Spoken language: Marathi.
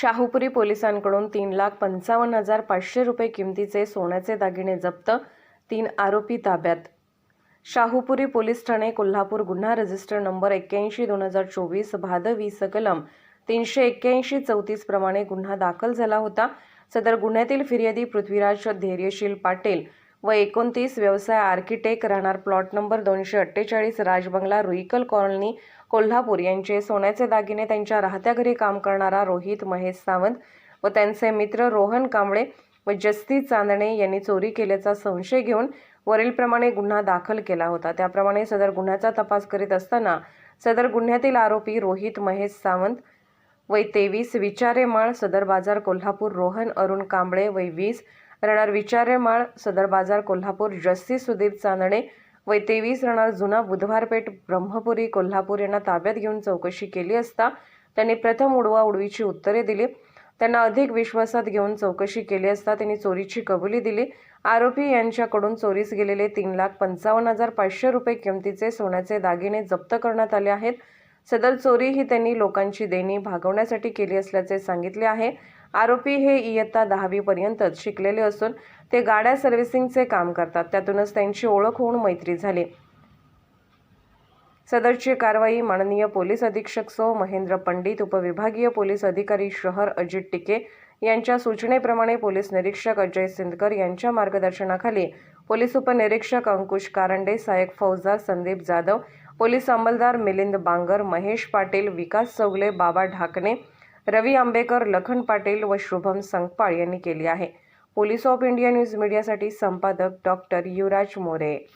शाहूपुरी पोलिसांकडून तीन लाख पंचावन्न हजार पाचशे रुपये किमतीचे सोन्याचे दागिने जप्त तीन आरोपी ताब्यात. शाहूपुरी पोलीस ठाणे कोल्हापूर गुन्हा रजिस्टर नंबर एक्क्याऐंशी दोन हजार चोवीस भादवी सकलम तीनशे एक्क्याऐंशी चौतीस प्रमाणे गुन्हा दाखल झाला होता. सदर गुन्ह्यातील फिर्यादी पृथ्वीराज धैर्यशील पाटील व एकोणतीस व्यवसाय आर्किटेक्ट राहणार प्लॉट नंबर दोनशे अठ्ठेचाळीस राजबंगला रुईकल कॉलनी कोल्हापूर. यांचे सोन्याचे दागिने त्यांच्या राहत्या घरी काम करणारा रोहित महेश सावंत व त्यांचे मित्र रोहन कांबळे व जस्ती चांदणे यांनी चोरी केल्याचा संशय घेऊन वरीलप्रमाणे गुन्हा दाखल केला होता. त्याप्रमाणे सदर गुन्ह्याचा तपास करीत असताना सदर गुन्ह्यातील आरोपी रोहित महेश सावंत वय तेवीस विचारेमाळ सदर बाजार कोल्हापूर रोहन अरुण कांबळे वय वीस राहणार विचारेमाळ सदर बाजार कोल्हापूर जस्सी सुदीप चांदणे वय तेवीस राहणार जुना बुधवारपेठ ब्रह्मपुरी कोल्हापूर यांना ताब्यात घेऊन चौकशी केली असता त्यांनी प्रथम उडवा उडवीची उत्तरे दिली. त्यांना अधिक विश्वासात घेऊन चौकशी केली असता त्यांनी चोरीची कबुली दिली. आरोपी यांच्याकडून चोरीस गेलेले तीन लाख पंचावन्न हजार पाचशे रुपये किमतीचे सोन्याचे दागिने जप्त करण्यात आले आहेत. सदर चोरी ही त्यांनी लोकांची देणी भागवण्यासाठी केली असल्याचे सांगितले आहे. आरोपी हे इयत्ता दहावीपर्यंतच शिकलेले असून ते गाड्या सर्व्हिसिंगचे काम करतात. त्यातूनच त्यांची ओळख होऊन मैत्री झाली. सदरची कारवाई माननीय पोलीस अधीक्षक सो. महेंद्र पंडित उपविभागीय पोलीस अधिकारी शहर अजित टिके यांच्या सूचनेप्रमाणे पोलीस निरीक्षक अजय सिंदकर यांच्या मार्गदर्शनाखाली पोलीस उपनिरीक्षक अंकुश कारंडे सहाय्यक फौजदार संदीप जाधव पोलीस अंमलदार मिलिंद बांगर महेश पाटील विकास चौगले बाबा ढाकणे रवी आंबेकर लखन पाटील व शुभम संगपाळ यांनी केली आहे. पोलीस ऑफ इंडिया न्यूज मीडियासाठी संपादक डॉक्टर युवराज मोरे.